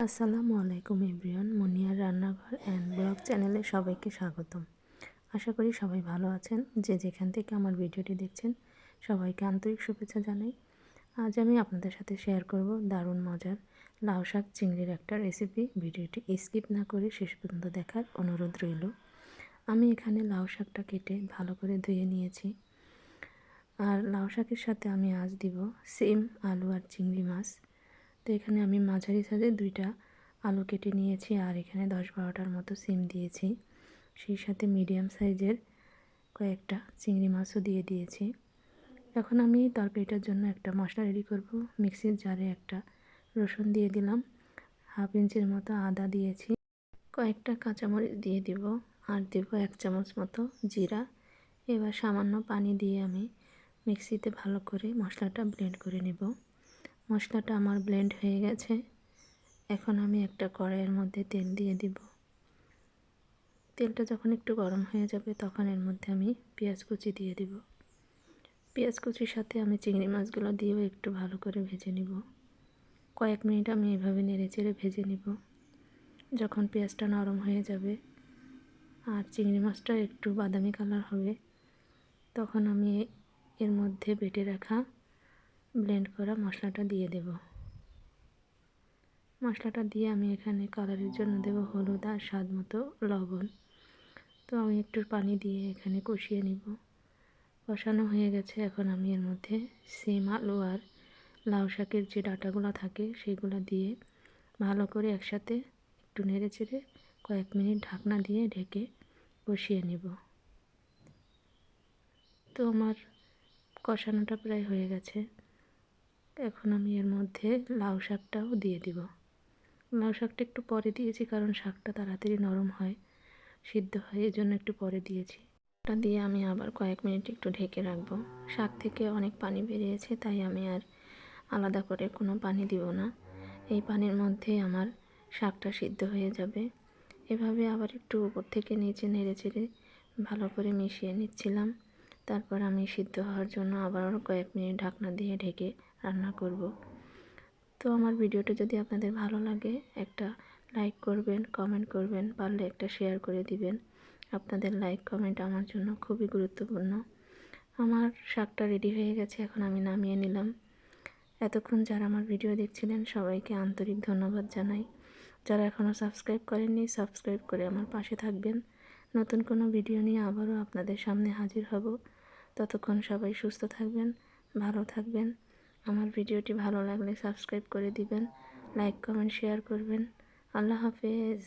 আসসালামু আলাইকুম এভরিওয়ান, মুনিয়ার রান্নাঘর অ্যান্ড ব্লগ চ্যানেলে সবাইকে স্বাগতম। আশা করি সবাই ভালো আছেন। যে যেখান থেকে আমার ভিডিওটি দেখছেন, সবাইকে আন্তরিক শুভেচ্ছা জানাই। আজ আমি আপনাদের সাথে শেয়ার করব দারুণ মজার লাউ শাক চিংড়ির একটা রেসিপি ভিডিওটি স্কিপ না করে শেষ পর্যন্ত দেখার অনুরোধ রইল। আমি এখানে লাউ শাকটা কেটে ভালো করে ধুয়ে নিয়েছি। আর লাউ শাকের সাথে আমি আজ দিব সিম আলু আর চিংড়ি মাছ। তো এখানে আমি মাঝারি সাইজের দুইটা আলু কেটে নিয়েছি আর এখানে দশ বারোটার মতো সিম দিয়েছি। সেই সাথে মিডিয়াম সাইজের কয়েকটা চিংড়ি মাছও দিয়ে দিয়েছি। এখন আমি তরকারিটার জন্য একটা মশলা রেডি করব। মিক্সির জারে একটা রসুন দিয়ে দিলাম। হাফ ইঞ্চির মতো আদা দিয়েছি। কয়েকটা কাঁচামরিচ দিয়ে দিব আর দেব এক চামচ মতো জিরা। এবার সামান্য পানি দিয়ে আমি মিক্সিতে ভালো করে মশলাটা ব্লেন্ড করে নেব। মশলাটা আমার ব্লেন্ড হয়ে গেছে। এখন আমি একটা কড়াইয়ের মধ্যে তেল দিয়ে দিব। তেলটা যখন একটু গরম হয়ে যাবে তখন এর মধ্যে আমি পেঁয়াজ কুচি দিয়ে দিব। পেঁয়াজ কুচির সাথে আমি চিংড়ি মাছগুলো দিয়েও একটু ভালো করে ভেজে নিব। কয়েক মিনিট আমি এভাবে নেড়ে চেড়ে ভেজে নিব। যখন পেঁয়াজটা নরম হয়ে যাবে আর চিংড়ি মাছটা একটু বাদামি কালার হবে, তখন আমি এর মধ্যে বেটে রাখা ব্লেন্ড করা মশলাটা দিয়ে দেব। মশলাটা দিয়ে আমি এখানে কালারের জন্য দেব হলুদ আর স্বাদ মতো লবণ। তো আমি একটু পানি দিয়ে এখানে কষিয়ে নিব। কষানো হয়ে গেছে, এখন আমি এর মধ্যে সিম আলু আর লাউ শাকের যে ডাটাগুলো থাকে সেগুলো দিয়ে ভালো করে একসাথে একটু নেড়ে চেড়ে কয়েক মিনিট ঢাকনা দিয়ে ঢেকে কষিয়ে নিব। তো আমার কষানোটা প্রায় হয়ে গেছে। এখন আমি এর মধ্যে লাউ শাকটাও দিয়ে দিব। লাউ শাকটা একটু পরে দিয়েছি কারণ শাকটা তাড়াতাড়ি নরম হয়, সিদ্ধ হয় এই জন্য একটু পরে দিয়েছি। ওটা দিয়ে আমি আবার কয়েক মিনিট একটু ঢেকে রাখব। শাক থেকে অনেক পানি বেরিয়েছে, তাই আমি আর আলাদা করে কোনো পানি দিব না। এই পানির মধ্যে আমার শাকটা সিদ্ধ হয়ে যাবে। এভাবে আবার একটু উপর থেকে নিচে নেড়ে চেড়ে ভালো করে মিশিয়ে নিচ্ছিলাম। তারপর আমি সিদ্ধ হওয়ার জন্য আবার কয়েক মিনিট ঢাকনা দিয়ে ঢেকে রান্না করব। তো আমার ভিডিওটা যদি আপনাদের ভালো লাগে, একটা লাইক করবেন কমেন্ট করবেন, পারলে একটা শেয়ার করে দিবেন। আপনাদের লাইক কমেন্ট আমার জন্য খুবই গুরুত্বপূর্ণ। আমার শাকটা রেডি হয়ে গেছে, এখন আমি নামিয়ে নিলাম। এতক্ষণ যারা আমার ভিডিও দেখছিলেন, সবাইকে আন্তরিক ধন্যবাদ জানাই। যারা এখনও সাবস্ক্রাইব করেননি সাবস্ক্রাইব করে আমার পাশে থাকবেন। নতুন কোনো ভিডিও নিয়ে আবারও আপনাদের সামনে হাজির হব। ততক্ষণ সবাই সুস্থ থাকবেন, ভালো থাকবেন। আমার ভিডিওটি ভালো লাগলে সাবস্ক্রাইব করে দিবেন, লাইক, কমেন্ট, শেয়ার করবেন। আল্লাহ হাফেজ।